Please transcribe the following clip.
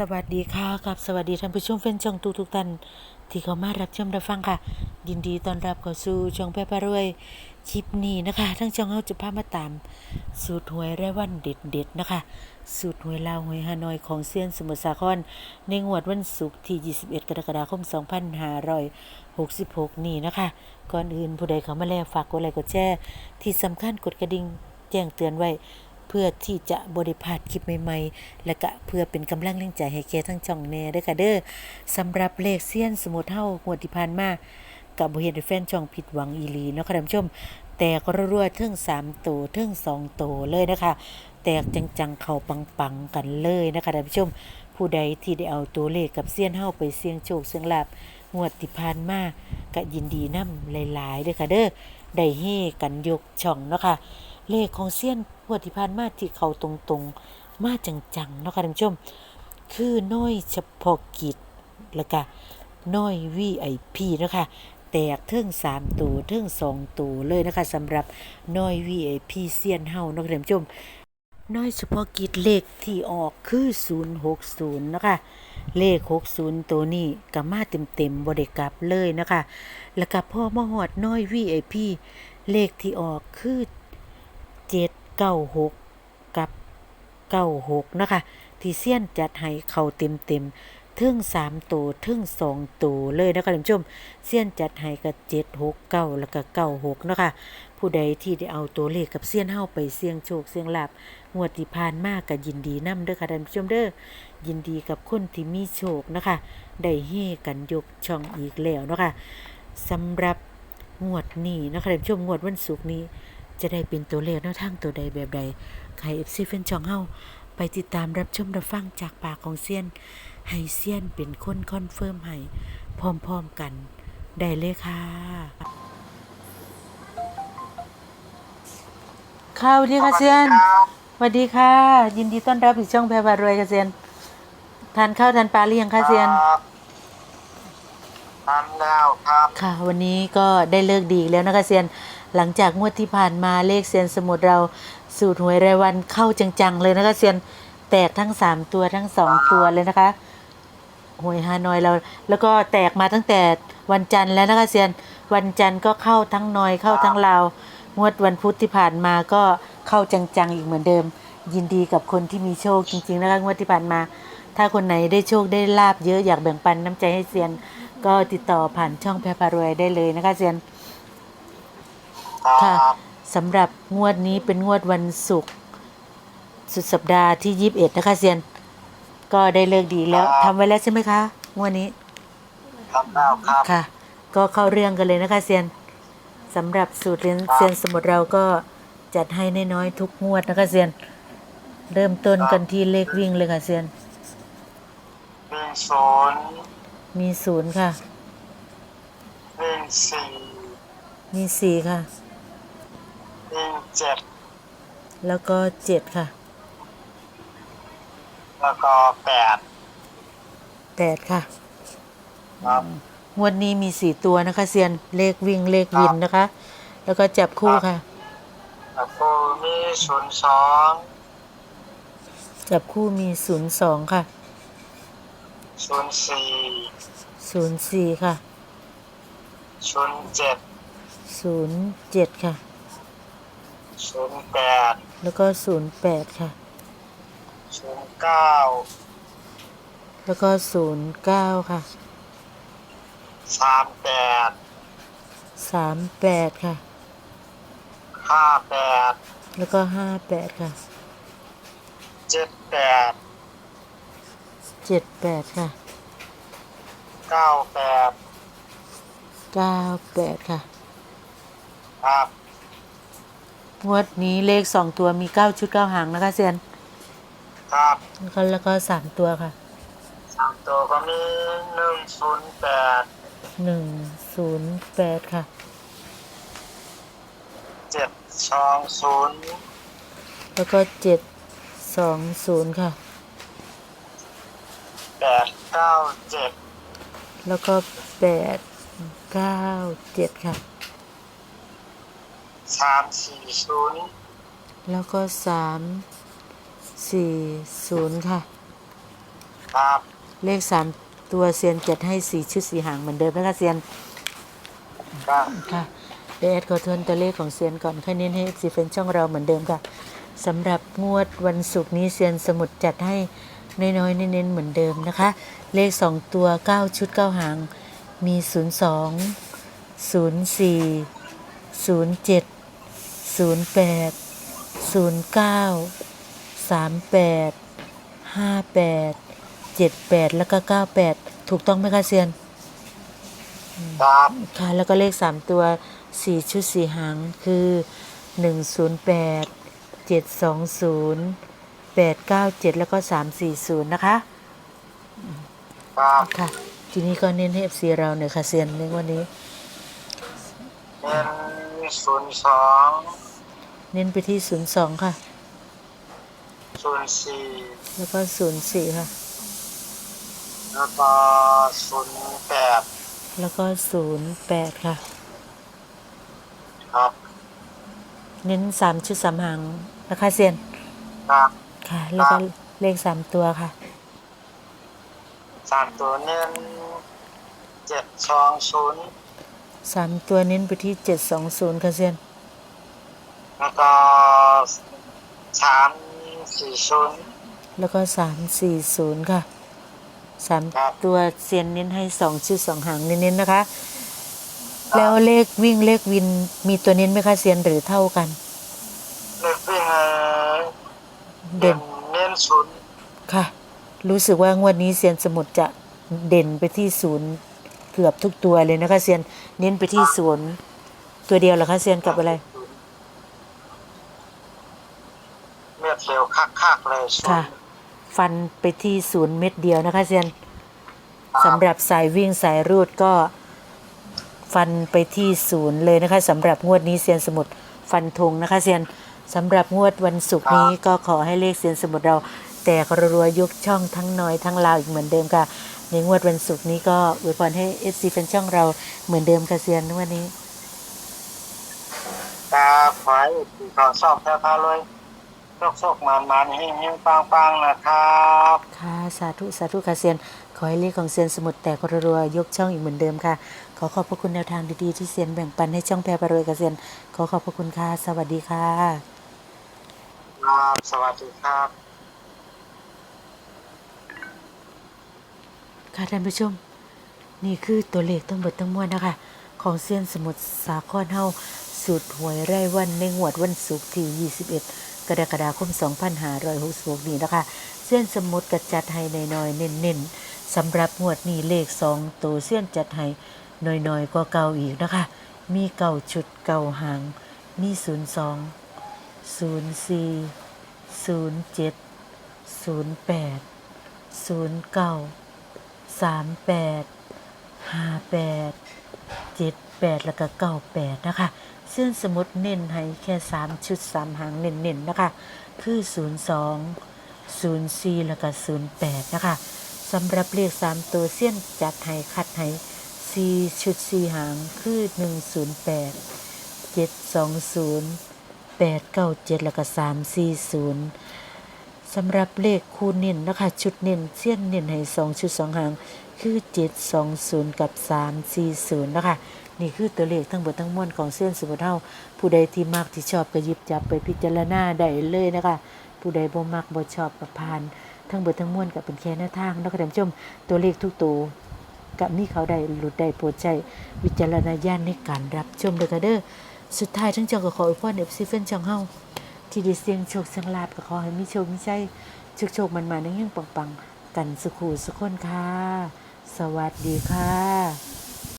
สวัสดีค่ะกับสวัสดีท่านผู้ชมแฟนช่องทุกทุกท่านที่เข้ามารับชมรับฟังค่ะ ยินดีต้อนรับเข้าสู่ช่องแพร่พารวยคลิปนี้นะคะ ทั้งช่องเฮาจะพามาตาม สูตรหวยรายวันเด็ดๆนะคะ สูตรหวยลาวหวยฮานอยของเซียนสมุทรสาคร ในงวดวันศุกร์ที่ 21 กรกฎาคม 2566 นี้นะคะ ก่อนอื่นผู้ใดเข้ามาแล้วฝากกดไลค์กดแชร์ที่สำคัญกดกระดิ่งแจ้งเตือนไว้ พื่อที่จะบริพาดคลิปใหม่ๆ และก็เพื่อเป็นกำลังแรงใจให้แกทั้งช่องแน่ด้อค่ะเด้อสำหรับเลขเซียนสมุดเฮางวดที่ผ่านมากับบเฮ็ดให้แฟนช่องผิดหวังอีลีเนาะค่ะท่านผู้ชม แต่ก็รัวๆถึง3โตถึง2โตเลยนะคะ แตกจังๆ เข้าปังๆ กันเลยนะคะท่านผู้ชม ผู้ใดที่ได้เอาตัวเลขกับเซียนเฮาไปเสี่ยงโชคเสี่ยงลาบงวดที่ผ่านมาก็ยินดีนำหลายๆด้อค่ะเด้อได้เฮกันยกช่องเนาะค่ะเลขของเซียน งวดที่ผ่านมาที่เขาตรงๆ มาจังๆเนาะค่ะท่านผู้ชม คือน้อยเฉพาะกิจแล้วก็น้อย VIP เนาะคะแตกเทิง3ตัวเทิง2ตัวเลยนะคะสำหรับน้อย VIP เซียนเฮาเนาะค่ะท่านผู้ชมน้อยเฉพาะกิจเลขที่ออกคือ 060 นะคะ เลข 60 ตัวนี้ก็มาเต็มๆบ่ได้กลับเลยนะคะ แล้วก็พ่อมาฮอดน้อย VIP เลขที่ออกคือ 796กับ96นะคะ ที่เซียนจัดให้เขาเต็มๆถึง3ตัวถึง2ตัวเลยนะคะท่านผู้ชมเซียนจัดให้กับ769แล้วก็96นะคะผู้ใดที่ได้เอาตัวเลขกับเซียนเฮาไปเสี่ยงโชคเสี่ยงลาบงวดที่ผ่านมากก็ยินดีนํเด้อค่ะท่านผู้ชมเด้อยินดีกับคนที่มีโชคนะคะได้เฮกันยกช่องอีกแล้วนะคะสำหรับงวดนี้นะคะท่านผู้ชมงวดวันศุกร์นี้ จะได้เป็นตัวเลขแนวทางตัวใดแบบใดใครเอฟซีแฟนช่องเฮาไปติดตามรับชมรับฟังจากปากของเซียน ให้เซียนเป็นคนคอนเฟิร์มให้พร้อมๆกัน ได้เลยค่ะ ค่ะสวัสดีค่ะเซียนสวัสดีค่ะ ยินดีต้อนรับอีกช่องแพรบารวยค่ะเซียนทานข้าวทานปลาหรือยังคะเซียนครับทำแล้วครับ ค่ะ วันนี้ก็ได้เลิกดีอีกแล้วนะคะเซียน หลังจากงวดที่ผ่านมาเลขเซียนสมุดเราสูตรหวยรายวันเข้าจังๆเลยนะคะเซียนแตกทั้งสามตัวทั้งสองตัวเลยนะคะหวยฮานอยเรา แล้วก็แตกมาตั้งแต่วันจันทร์แล้วนะคะเซียนวันจันทร์ก็เข้าทั้งนอยเข้าทั้งลาวงวดวันพุธที่ผ่านมาก็เข้าจังๆอีกเหมือนเดิม ยินดีกับคนที่มีโชคจริงๆนะคะงวดที่ผ่านมา ถ้าคนไหนได้โชคได้ลาบเยอะอยากแบ่งปันน้ำใจให้เซียน ก็ติดต่อผ่านช่องแพรพารวยได้เลยนะคะเซียน คค่ะรับสำหรับงวดนี้เป็นงวดวันศุกร์สุดสัปดาห์ที่ยี่สิบเอ็ดนะคะเซียน ก็ได้เลิกดีแล้วทำไว้แล้วใช่ไหมคะงวดนี้ทำแล้วครับค่ะ ก็เข้าเรื่องกันเลยนะคะเซียนสำหรับสูตรเรียนเซียนสมุดเราก็จัดให้น้อยๆทุกงวดนะคะเซียน เริ่มต้นกันที่เลขวิ่งเลยค่ะเซียนหนึ่งศูนย์มีศูนย์ค่ะหนึ่งสี่มีสี่ค่ะหนึ่ง เจ็ดแล้วก็เจ็ดค่ะ แล้วก็แปดแปดค่ะครับ งวดนี้มีสี่ตัวนะคะเซียนเลขวิ่งเลขวินนะคะ แล้วก็จับคู่ค่ะ แล้วก็มีศูนย์สองจับคู่มีศูนย์สองค่ะศูนย์สี่ศูนย์สี่ค่ะศูนย์เจ็ดศูนย์เจ็ดค่ะ ศูนย์แปดแล้วก็ศูนย์แปดค่ะ ศูนย์เก้าแล้วก็ศูนย์เก้าค่ะสามแปดสามแปดค่ะ ห้าแปดแล้วก็ห้าแปดค่ะเจ็ดแปดเจ็ดแปดค่ะเก้าแปดเก้าแปดค่ะ ครับ งวดนี้เลขสองตัวมีเก้าชุดเก้าหางนะคะเซียนครับแล้วก็แล้วก็สามตัวค่ะสามตัวก็มีหนึ่งศูนย์แปดหนึ่งศูนย์แปดค่ะเจ็ดสองศูนย์แล้วก็เจ็ดสองศูนย์ค่ะแปดเก้าเจ็ดแล้วก็แปดเก้าเจ็ดค่ะ สามสี่ศูนย์แล้วก็สามสี่ศูนย์ค่ะ ครับเลขสามตัวเซียนจัดให้สี่ชุดสี่หางเหมือนเดิมนะคะเซียนครับค่ะเดยวแอดขอทวนตัวเลขของเซียนก่อนค่อยเน้นให้ซีเฟนช่องเราเหมือนเดิมค่ะสำหรับงวดวันศุกร์นี้เซียนสมุดจัดให้น้อยๆเน้นๆเหมือนเดิมนะคะ เลข 2 ตัว 9 ชุด 9 หาง มี 02 04 07 08 09 38 58 78แล้วก็98ถูกต้องไหมคะเซียนครับค่ะแล้วก็เลข3ตัว4ชุด4หางคือ108 720 897แล้วก็340นะคะครับค่ะ ทีนี้ก็เน้นให้ FC เราหน่อยค่ะเซียนในวันนี้เงินศูนย์สอง เน้นไปที่02ค่ะ ศูนย์สี่แล้วก็04ค่ะ แล้วก็ศูนย์แปดแล้วก็08ค่ะ ครับเน้น3ชุด3หางนะคะเซียน ครับค่ะ แล้วก็เลข3ตัวค่ะ สามตัวเงินเจ็ดสองศูนย์3ตัวเน้นไปที่720ค่ะเซียน แล้วก็สามสี่ศูนย์แล้วก็สามสี่ศูนย์ค่ะสามครับตัวเซียนเน้นให้สองชื่อสองหางเน้นๆนะคะ แล้วเลขวิ่งเลขวินมีตัวเน้นไหมคะเซียนหรือเท่ากันเล็กวิ่งเด่นเน้นศูนย์ค่ะ รู้สึกว่างวดนี้เซียนสมุทรจะเด่นไปที่ศูนย์เกือบทุกตัวเลยนะคะเซียนเน้นไปที่ศูนย์ตัวเดียวเหรอคะเซียนกับอะไร เม็ดเร็ว คักๆเลยศูนค่ะย์ฟันไปที่ศูนย์เม็ดเดียวนะคะเซียนสำหรับสายวิ่งสายรูดก็ ฟันไปที่ศูนย์เลยนะคะสำหรับงวดนี้เซียนสมุทรฟันธงนะคะเซียนสำหรับงวดวันศุกร์นี้ก็ขอให้เลขเซียนสมุทรเรา แตกรัวๆยกช่องทั้งน้อยทั้งลาวอีกเหมือนเดิมค่ะ ในงวดวันศุกร์นี้ก็อวยพรให้เอฟซีเป็นช่องเราเหมือนเดิมค่ะเซียนวันนี้ ตาขอยปีเขาชอบแพ้พาเลย โชคโชคมันมันๆเฮงเฮงปังปังๆนะครับค่ะสาธุสาธุค่ะเซียน ขอให้เลขของเซียนสมุทรแตกรัวๆยกช่องอีกเหมือนเดิมค่ะ ขอขอบพระคุณแนวทางดีๆที่เซียนแบ่งปันให้ช่องแพรปรวยกับเซียน ขอขอบพระคุณค่ะสวัสดีค่ะครับสวัสดีครับค่ะท่านผู้ชม นี่คือตัวเลขทั้งหมดทั้งมวลนะคะ ของเซียนสมุทรสาครเฮาสูตรหวยไร่วันในงวดวันศุกร์ที่ 21 กรกฎาคม2566นี้นะคะเซียนสมุทรกระจัดให้น้อยๆเน้นๆสำหรับงวดนี้เลข2ตัวเซียนจัดให้น้อยๆกว่าเก่าอีกนะคะ มีเก่าชุดเก่าหาง มี 02 04 07 08 09สามแปดห้าแปดเจ็ดแปดแล้วก็เก้าแปดนะคะ เส้นสมมติเน้นให้แค่สามชุดสามหางเน้นๆนะคะ คือศูนย์สองศูนย์สี่แล้วก็ศูนย์แปดนะคะสำหรับเลขสามตัวเส้นจัดให้คัดให้สี่ชุดสี่หางคือหนึ่งศูนย์แปดเจ็ดสองศูนย์แปดเก้าเจ็ดแล้วก็สามสี่ศูนย์ สำหรับเลขคูณเน้นนะคะชุดเน้นเสี้ยนเน้นให้สองชุดสองหาง คือเจ็ดสองศูนย์กับสามสี่ศูนย์นะคะ นี่คือตัวเลขทั้งหมดทั้งมวลของเส้นสุภเท่า ผู้ใดที่มักที่ชอบก็หยิบจับไปพิจารณาได้เลยนะคะ ผู้ใดบ่มักบ่ชอบก็ผ่าน ทั้งเบิดทั้งมวลก็เป็นแค่แนวทางนะคะท่านผู้ชมตัวเลขทุกตัวกับมีเขาได้หลุดได้โปรดใช้วิจารณญาณในการรับชมเลยค่ะเด้อสุดท้ายทั้งเจ้าก็ขออวยพรเอฟซีเฟนช่องเฮา ที่ได้เสียงโชคเสียงลาบก็ขอให้มีโชคมีชัยโชคโชคมันมาในยิ่งปังๆกันสุขูสุขคนค่ะ สวัสดีค่ะ